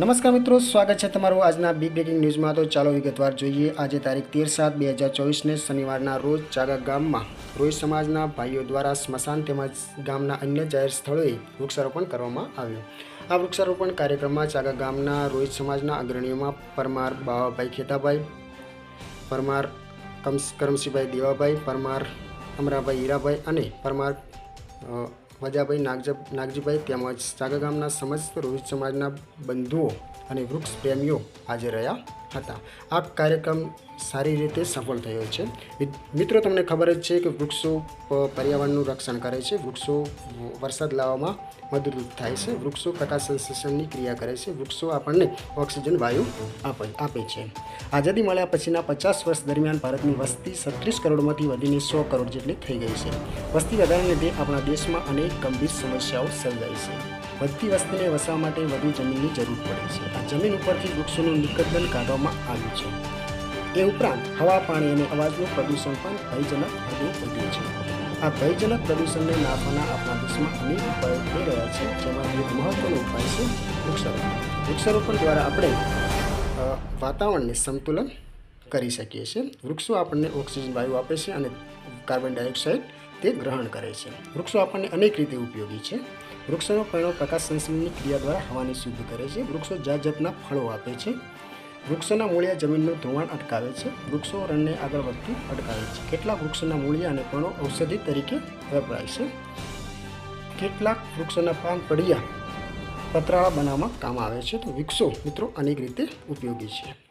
નમસ્કાર મિત્રો, સ્વાગત છે તમારું આજના બિગ બ્રેકિંગ ન્યૂઝમાં તો ચાલો વિગતવાર જોઈએ, આજે તારીખ તેર સાત બે હજાર ચોવીસને શનિવારના રોજ ચાગા ગામમાં રોહિત સમાજના ભાઈઓ દ્વારા સ્મશાન તેમજ ગામના અન્ય જાહેર સ્થળોએ વૃક્ષારોપણ કરવામાં આવ્યું. આ વૃક્ષારોપણ કાર્યક્રમમાં ચાગા ગામના રોહિત સમાજના અગ્રણીઓમાં પરમાર બાવાભાઈ ખેતાભાઈ, પરમાર કમસ કરમસીભાઈ દેવાભાઈ, પરમાર અમરાભાઈ હીરાભાઈ અને પરમાર વજાભાઈ નાગજ નાગજીભાઈ તેમજ ચાગા ગામના સમસ્ત રોહિત સમાજના બંધુઓ અને વૃક્ષ પ્રેમીઓ હાજર રહ્યા હતા. આ કાર્યક્રમ સારી રીતે સફળ થયો છે. મિત્રો, તમને ખબર જ છે કે વૃક્ષો પર્યાવરણનું રક્ષણ કરે છે. વૃક્ષો વરસાદ લાવવામાં મદદરૂપ થાય છે. વૃક્ષો પ્રકાશ સંશ્લેષણની ક્રિયા કરે છે. વૃક્ષો આપણને ઓક્સિજન, વાયુ આપે છે. આઝાદી મળ્યા પછીના પચાસ વર્ષ દરમિયાન ભારતની વસ્તી છત્રીસ કરોડમાંથી વધીને સો કરોડ જેટલી થઈ ગઈ છે. વસ્તી વધારાને લીધે આપણા દેશમાં અનેક ગંભીર સમસ્યાઓ સર્જાઈ છે. વધતી વસ્તીને વસવા માટે વધુ જમીનની જરૂર પડે છે. આ જમીન ઉપરથી વૃક્ષોનું નિકટન કાઢવામાં આવ્યું છે. એ ઉપરાંત હવા, પાણી અને અવાજનું પ્રદૂષણ પણ ભયજનક હદે વધ્યું છે. આ ભયજનક પ્રદૂષણને નાખવાના આપણા દેશમાં અનેક ઉપાયો થઈ રહ્યા છે, જેમાં એક મહત્વનો ઉપાય છે વૃક્ષારોપણ. વૃક્ષારોપણ દ્વારા આપણે વાતાવરણને સંતુલન કરી શકીએ છીએ. વૃક્ષો આપણને ઓક્સિજન, વાયુ આપે છે અને કાર્બન ડાયોક્સાઇડ તે ગ્રહણ કરે છે. વૃક્ષો આપણને અનેક રીતે ઉપયોગી છે. વૃક્ષોનો પરિણામ પ્રકાશ સંશ્લેષણની ક્રિયા દ્વારા હવાને શુદ્ધ કરે છે. વૃક્ષો જાત જાતના ફળો આપે છે. વૃક્ષોના મૂળિયા જમીનનું ધોવાણ અટકાવે છે. વૃક્ષો રણને આગળ વધતું અટકાવે છે. કેટલાક વૃક્ષોના મૂળિયા અને પર્ણો ઔષધિ તરીકે વપરાય છે. કેટલાક વૃક્ષોના પાન પડિયા પતરાળા બનાવવામાં કામ આવે છે. તો વૃક્ષો મિત્રો અનેક રીતે ઉપયોગી છે.